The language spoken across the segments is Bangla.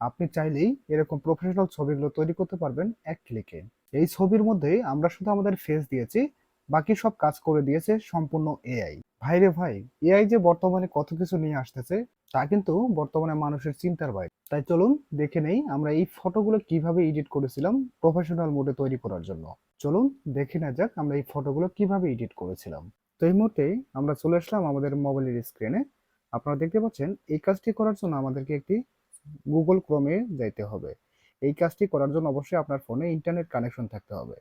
আপনি চাইলেই এরকম প্রফেশনাল ছবিগুলো তৈরি করতে পারবেন এক ক্লিকে এই ছবির মধ্যে আমরা শুধু আমাদের ফেস দিয়েছি, বাকি সব কাজ করে দিয়েছে সম্পূর্ণ এআই ভাই রে ভাই এআই যে বর্তমানে কত কিছু নিয়ে আসতেছে, তা কিন্তু বর্তমানে মানুষের চিন্তার বাইরে। তাই চলুন দেখে নেই আমরা এই ফটোগুলো কীভাবে এডিট করেছিলাম প্রফেশনাল মোডে তৈরি করার জন্য। চলুন দেখে না যাক আমরা এই ফটোগুলো কীভাবে এডিট করেছিলাম। তো এই মুহূর্তে আমরা চলে আসলাম আমাদের মোবাইলের স্ক্রিনে আপনারা দেখতে পাচ্ছেন, এই কাজটি করার জন্য আমাদেরকে একটি গুগল ক্রোমে যাইতে হবে। এই কাজটি করার জন্য অবশ্যই আপনার ফোনে ইন্টারনেট কানেকশন থাকতে হবে।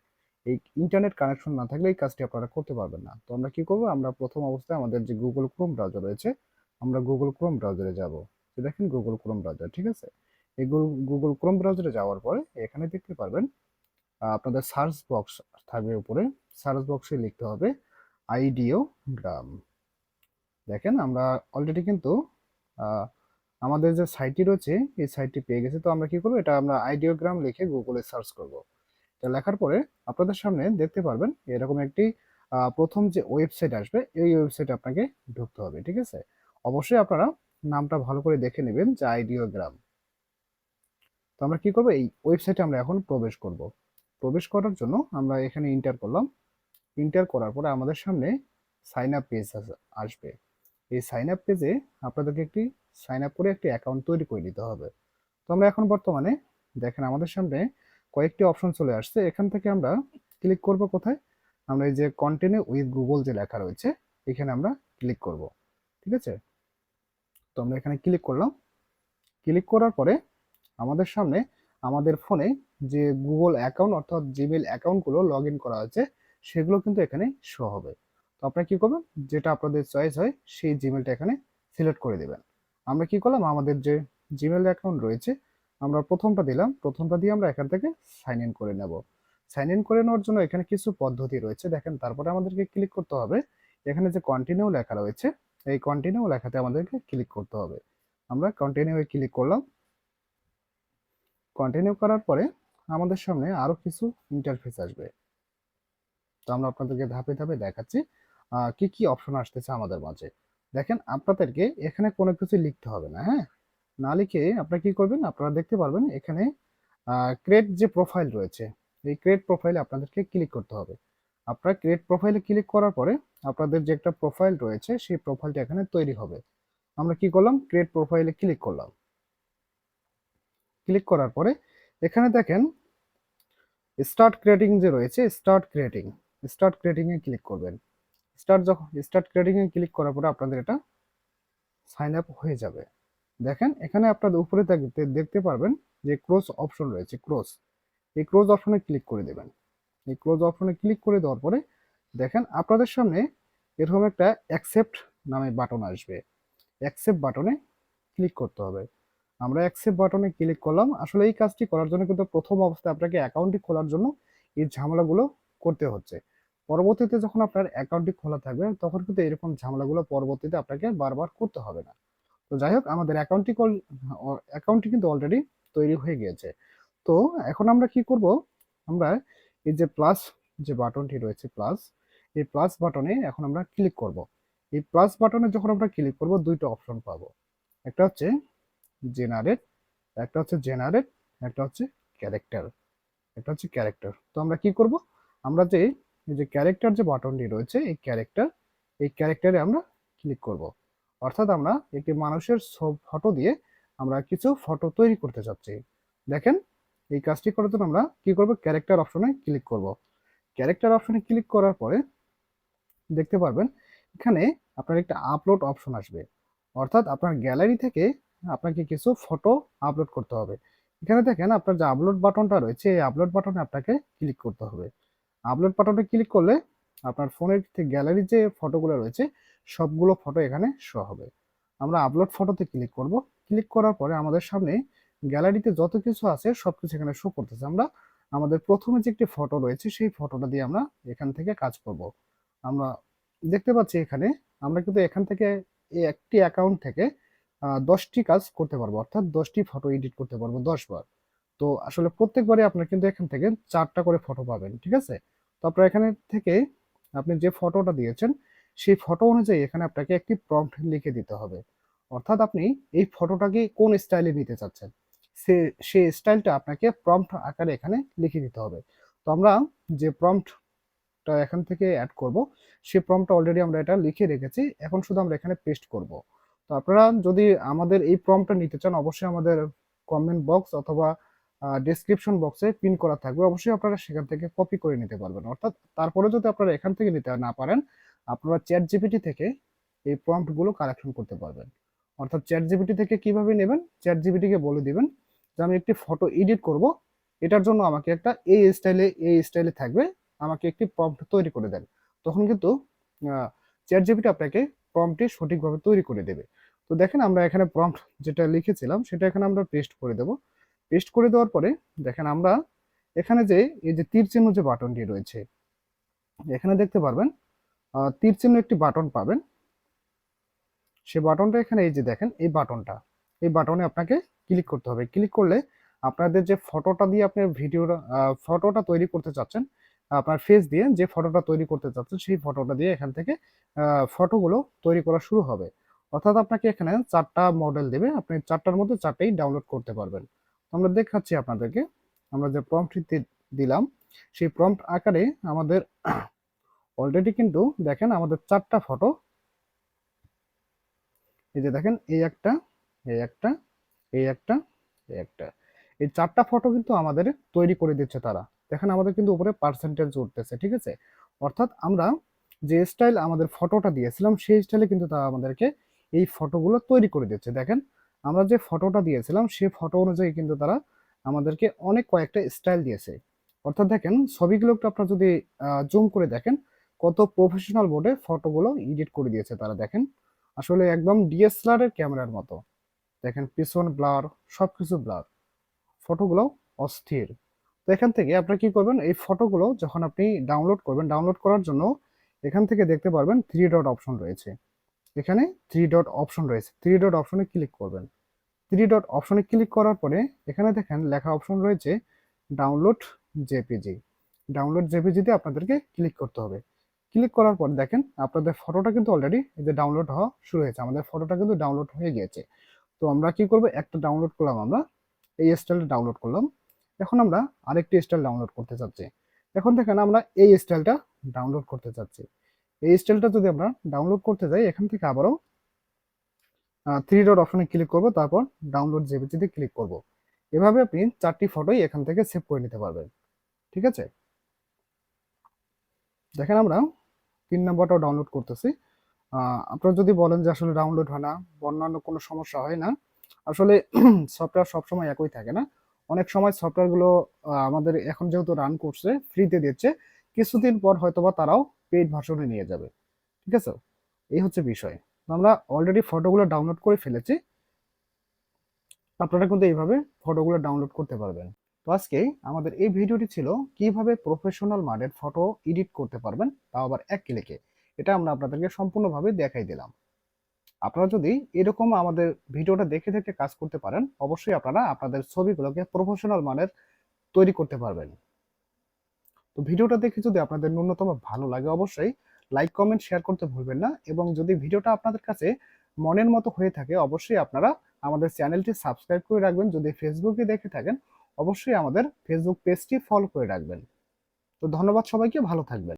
এই ইন্টারনেট কানেকশন না থাকলে এই কাজটি আপনারা করতে পারবেন না। তো আমরা কি করব? আমরা প্রথম অবস্থায় আমাদের যে গুগল ক্রোম ব্রাউজার রয়েছে, আমরা গুগল ক্রোম ব্রাউজারে যাব। তো দেখেন গুগল ক্রোম ব্রাউজার ঠিক আছে? এই গুগল ক্রোম ব্রাউজারে যাওয়ার পরে এখানে দেখতে পারবেন আপনাদের সার্চ বক্স থাকবে উপরে। সার্চ বক্সে লিখতে হবে আইডিও গ্রাম দেখেন আমরা অলরেডি কিন্তু আমাদের যে সাইটটি রয়েছে, এই সাইটটি পেয়ে গেছে। তো আমরা কি করব? এটা আমরা আইডিওগ্রাম লিখে গুগলে সার্চ করব। তো লেখার পরে আপনাদের সামনে দেখতে পারবেন, এরকম একটি প্রথম যে ওয়েবসাইট আসবে, এই ওয়েবসাইটে আপনাকে ঢুকতে হবে, ঠিক আছে? অবশ্যই আপনারা নামটা ভালো করে দেখে নেবেন যে আইডিওগ্রাম তো আমরা কি করব? এই ওয়েবসাইটে আমরা এখন প্রবেশ করব। প্রবেশ করার জন্য আমরা এখানে ইন্টার করলাম। ইন্টার করার পরে আমাদের সামনে সাইন আপ পেজ আসবে। এই সাইন আপ পেজে আপনাদেরকে একটি সাইন আপ করে একটি অ্যাকাউন্ট তৈরি করে নিতে হবে। তো আমরা এখন বর্তমানে দেখেন আমাদের সামনে কয়েকটি অপশন চলে আসছে। এখান থেকে আমরা ক্লিক করব কোথায়? আমরা এই যে কন্টিনিউ উইথ গুগল যে লেখা রয়েছে, এখানে আমরা ক্লিক করব। ঠিক আছে? তো আমরা এখানে ক্লিক করলাম। ক্লিক করার পরে আমাদের সামনে আমাদের ফোনে যে গুগল অ্যাকাউন্ট অর্থাৎ জিমেল অ্যাকাউন্টগুলো লগ ইন করা আছে, সেগুলো কিন্তু এখানে শো হবে। তো আপনারা কি করবেন? যেটা আপনাদের চয়েস হয়, সেই জিমেলটা এখানে সিলেক্ট করে দেবেন। আমরা কি করলাম? আমাদের যে জিমেল অ্যাকাউন্ট রয়েছে, আমরা প্রথমটা দিলাম। প্রথমটা দিয়ে আমরা এখান থেকে সাইন ইন করে নেব। সাইন ইন করে নেওয়ার জন্য এখানে কিছু পদ্ধতি রয়েছে। দেখেন, তারপরে আমাদেরকে ক্লিক করতে হবে। এখানে যে কন্টিনিউ লেখা রয়েছে, এই কন্টিনিউ লেখাতে আমাদেরকে ক্লিক করতে হবে। আমরা কন্টিনিউ ক্লিক করলাম। কন্টিনিউ করার পরে আমাদের সামনে আরও কিছু ইন্টারফেস আসবে। তো আমরা আপনাদেরকে ধাপে ধাপে দেখাচ্ছি কি কি অপশন আসতেছে আমাদের মাঝে। দেখেন আপনাদেরকে এখানে কোনো কিছু লিখতে হবে না হ্যাঁ? না লিখে আপনারা কি করবেন? আপনারা দেখতে পারবেন এখানে ক্রিয়েট যে প্রোফাইল রয়েছে, এই ক্রিয়েট প্রোফাইলে আপনাদেরকে ক্লিক করতে হবে। আপনারা ক্রিয়েট প্রোফাইলে ক্লিক করার পরে আপনাদের যে একটা প্রোফাইল রয়েছে, সেই প্রোফাইলটা এখানে তৈরি হবে। আমরা কি করলাম? ক্রিয়েট প্রোফাইলে ক্লিক করলাম। ক্লিক করার পরে এখানে দেখেন স্টার্ট ক্রিয়েটিং যে রয়েছে স্টার্ট ক্রিয়েটিং স্টার্ট ক্রিয়েটিং এ ক্লিক করবেন। স্টার্ট যখন স্টার্ট ক্রিয়েটিং এ ক্লিক করার পরে আপনাদের এটা সাইন আপ হয়ে যাবে। দেখেন, এখানে আপনাদের উপরে দেখতে দেখতে পারবেন যে ক্রস অপশন রয়েছে ক্রস এই ক্রস অপশনে ক্লিক করে দেবেন। এই ক্লোজ অপশনে ক্লিক করে দেওয়ার পরে দেখেন, আপনাদের সামনে এরকম একটা অ্যাকসেপ্ট নামে বাটন আসবে। অ্যাকসেপ্ট বাটনে ক্লিক করতে হবে। আমরা অ্যাকসেপ্ট বাটনে ক্লিক করলাম। আসলে এই কাজটি করার জন্য কিন্তু প্রথম অবস্থায় আপনাকে অ্যাকাউন্টটি খোলার জন্য এই ঝামেলাগুলো করতে হচ্ছে। পরবর্তীতে যখন আপনার অ্যাকাউন্টটি খোলা থাকবে, তখন কিন্তু এরকম ঝামেলাগুলো পরবর্তীতে আপনাকে বারবার করতে হবে না। তো যাই হোক, আমাদের অ্যাকাউন্টটি অ্যাকাউন্টটি কিন্তু অলরেডি তৈরি হয়ে গিয়েছে। তো এখন আমরা কি করব? আমরা এই যে প্লাস যে বাটনটি রয়েছে প্লাস এই প্লাস বাটনে এখন আমরা ক্লিক করব। এই প্লাস বাটনে যখন আমরা ক্লিক করব, দুইটা অপশন পাবো। একটা হচ্ছে জেনারেট একটা হচ্ছে জেনারেট একটা হচ্ছে ক্যারেক্টার একটা হচ্ছে ক্যারেক্টার তো আমরা কি করব? আমরা যে এই যে ক্যারেক্টার যে বাটনটি রয়েছে, এই ক্যারেক্টার এই ক্যারেক্টারে আমরা ক্লিক করব। অর্থাৎ আমরা একটি মানুষের সব ফটো দিয়ে আমরা কিছু ফটো তৈরি করতে চাচ্ছি। দেখেন, এই কাজটি করার জন্য আমরা কি করব? ক্যারেক্টার অপশনে ক্লিক করব। ক্যারেক্টার অপশনে ক্লিক করার পরে দেখতে পারবেন, এখানে আপনার একটা আপলোড অপশন আসবে। অর্থাৎ আপনার গ্যালারি থেকে আপনাকে কিছু ফটো আপলোড করতে হবে। এখানে দেখেন আপনার যে আপলোড বাটনটা রয়েছে, এই আপলোড বাটনে আপনাকে ক্লিক করতে হবে। আপলোড বাটনে ক্লিক করলে আপনার ফোনের গ্যালারি যে ফটোগুলো রয়েছে, সবগুলো ফটো এখানে শো হবে। আমরা আপলোড ফটোতে ক্লিক করব। ক্লিক করার পরে আমাদের সামনে গ্যালারিতে যত কিছু আছে সব কিছু এখানে শো করতেছে। আমরা, আমাদের প্রথমে যে একটি ফটো রয়েছে, সেই ফটোটা দিয়ে আমরা এখান থেকে কাজ করব। আমরা দেখতে পাচ্ছি এখানে, আমরা কিন্তু এখান থেকে একটি অ্যাকাউন্ট থেকে দশটি কাজ করতে পারব। অর্থাৎ দশটি ফটো এডিট করতে পারব দশ বার তো আসলে প্রত্যেকবারে আপনার কিন্তু এখান থেকে চারটা করে ফটো পাবেন, ঠিক আছে? তো আপনার এখানে থেকে আপনি যে ফটোটা দিয়েছেন, সেই ফটো অনুযায়ী এখানে আপনাকে একটি প্রম্পট লিখে দিতে হবে। অর্থাৎ আপনি এই ফটোটাকে কোন স্টাইলে নিতে চাচ্ছেন, সে সেই স্টাইলটা আপনাকে প্রম্পট আকারে এখানে লিখে দিতে হবে। তো আমরা যে প্রম্পটটা এখান থেকে অ্যাড করব সেই প্রম্পটটা অলরেডি আমরা এটা লিখে রেখেছি, এখন শুধু আমরা এখানে পেস্ট করব। তো আপনারা যদি আমাদের এই প্রম্পটটা নিতে চান, অবশ্যই আমাদের কমেন্ট বক্স অথবা ডেসক্রিপশন বক্সে পিন করা থাকবে। অবশ্যই আপনারা সেখান থেকে কপি করে নিতে পারবেন। অর্থাৎ তারপরে যদি আপনারা এখান থেকে নিতে না পারেন, আপনারা চ্যাট জিপিটি থেকে এই প্রম্পটগুলো কালেকশন করতে পারবেন। অর্থাৎ চ্যাট জিপিটি থেকে কীভাবে নেবেন? চ্যাট জিপিটিকে বলে দিবেন যে, আমি একটি ফটো এডিট করব। এটার জন্য আমাকে একটা এই স্টাইলে এই স্টাইলে থাকবে। আমাকে একটি প্রম্পট তৈরি করে দেন। তখন কিন্তু চ্যাট জিপিটি আপনাকে প্রম্পটটি সঠিকভাবে তৈরি করে দেবে। তো দেখেন আমরা এখানে প্রম্পট যেটা লিখেছিলাম, সেটা এখানে আমরা পেস্ট করে দেব। পেস্ট করে দেওয়ার পরে দেখেন আমরা এখানে যে, এই যে তীর চিহ্ন যে বাটনটি রয়েছে, এখানে দেখতে পারবেন তীর চিহ্ন একটি বাটন পাবেন। সে বাটনটা এখানে এই যে দেখেন, এই বাটনটা এই বাটনে আপনাকে ক্লিক করতে হবে। ক্লিক করলে আপনাদের যে ফটোটা দিয়ে আপনি ভিডিওটা ফটোটা তৈরি করতে চাচ্ছেন, আপনার ফেস দিয়ে যে ফটোটা তৈরি করতে চাচ্ছেন, সেই ফটোটা দিয়ে এখান থেকে ফটোগুলো তৈরি করা শুরু হবে। অর্থাৎ আপনাকে এখানে চারটা মডেল দেবে, আপনি চারটার মধ্যে চারটাই ডাউনলোড করতে পারবেন। আমরা দেখাচ্ছি আপনাদেরকে। আমরা যে প্রম্পটটি দিলাম, সেই প্রম্পট আকারে আমাদের অলরেডি কিন্তু দেখেন আমাদের চারটা ফটো এই যে দেখেন, এই একটা এই একটা এই একটা এই একটা। এই চারটা ফটো কিন্তু আমাদের তৈরি করে দিচ্ছে তারা। দেখেন আমাদের কিন্তু উপরে পার্সেন্টেজ উঠতেছে, ঠিক আছে? অর্থাৎ আমরা যে স্টাইল আমাদের ফটোটা দিয়েছিলাম, সেই স্টাইলে কিন্তু তারা আমাদেরকে এই ফটোগুলো তৈরি করে দিচ্ছে। দেখেন আমরা যে ফটোটা দিয়েছিলাম, সেই ফটো অনুযায়ী কিন্তু তারা আমাদেরকে অনেক কয়েকটা স্টাইল দিয়েছে। অর্থাৎ দেখেন ছবিগুলো একটু আপনারা যদি জুম করে দেখেন, কত প্রফেশনাল বোর্ডে ফটোগুলো এডিট করে দিয়েছে তারা, দেখেন। আসলে একদম ডিএসএলআর এর ক্যামেরার মতো। দেখেন, পিছন ব্লার সবকিছু ব্লার ফটোগুলো অস্থির। তো এখান থেকে আপনারা কি করবেন, এই ফটোগুলো যখন আপনি ডাউনলোড করবেন ডাউনলোড করার জন্য এখান থেকে দেখতে পারবেন থ্রি ডট অপশন রয়েছে। এখানে থ্রি ডট অপশন রয়েছে। থ্রি ডট অপশনে ক্লিক করবেন। থ্রি ডট অপশনে ক্লিক করার পরে এখানে দেখেন লেখা অপশন রয়েছে ডাউনলোড জেপিজি ডাউনলোড জেপিজিতে আপনাদেরকে ক্লিক করতে হবে। ক্লিক করার পর দেখেন আপনাদের ফটোটা কিন্তু অলরেডি এই যে ডাউনলোড হওয়া শুরু হয়েছে। আমাদের ফটোটা কিন্তু ডাউনলোড হয়ে গিয়েছে। তো আমরা কি করব? একটা ডাউনলোড করলাম আমরা। এই স্টাইলটা ডাউনলোড করলাম। এখন আমরা আরেকটি স্টাইল ডাউনলোড করতে চাচ্ছি। এখন দেখেন আমরা এই স্টাইলটা ডাউনলোড করতে চাচ্ছি। এই স্টাইলটা যদি আমরা ডাউনলোড করতে যাই, এখান থেকে আবারও থ্রি ডট অপশনে ক্লিক করব, তারপর ডাউনলোড জেপিজিতে ক্লিক করব। এভাবে আপনি চারটি ফটোই এখান থেকে সেভ করে নিতে পারবেন। ঠিক আছে? দেখেন আমরা তিন নম্বরটাও ডাউনলোড করতেছি। আপনারা যদি বলেন যে আসলে ডাউনলোড হয় না অন্যান্য কোনো সমস্যা হয় না, আসলে সফটওয়্যার সবসময় একই থাকে না। অনেক সময় সফটওয়্যারগুলো আমাদের এখন যেহেতু রান করছে ফ্রিতে দিচ্ছে, কিছুদিন পর হয়তোবা তারাও পেইড ভার্সনে নিয়ে যাবে। ঠিক আছে? এই হচ্ছে বিষয়। আমরা অলরেডি ফটোগুলো ডাউনলোড করে ফেলেছি। আপনারা কিন্তু এইভাবে ফটোগুলো ডাউনলোড করতে পারবেন। তো আজকে আমাদের এই ভিডিওটি ছিল কীভাবে প্রফেশনাল মানের ফটো এডিট করতে পারবেন, তাও আবার এক ক্লিকে এটা আমরা আপনাদেরকে সম্পূর্ণভাবে দেখাই দিলাম। আপনারা যদি এরকম আমাদের ভিডিওটা দেখে দেখে কাজ করতে পারেন, অবশ্যই আপনারা আপনাদের ছবিগুলোকে প্রফেশনাল মানের তৈরি করতে পারবেন। তো ভিডিওটা দেখে যদি আপনাদের ন্যূনতম ভালো লাগে, অবশ্যই লাইক কমেন্ট শেয়ার করতে ভুলবেন না। এবং যদি ভিডিওটা আপনাদের কাছে মনের মতো হয়ে থাকে, অবশ্যই আপনারা আমাদের চ্যানেলটি সাবস্ক্রাইব করে রাখবেন। যদি ফেসবুকে দেখে থাকেন, অবশ্যই আমাদের ফেসবুক পেজটি ফলো করে রাখবেন। তো ধন্যবাদ সবাইকে, ভালো থাকবেন।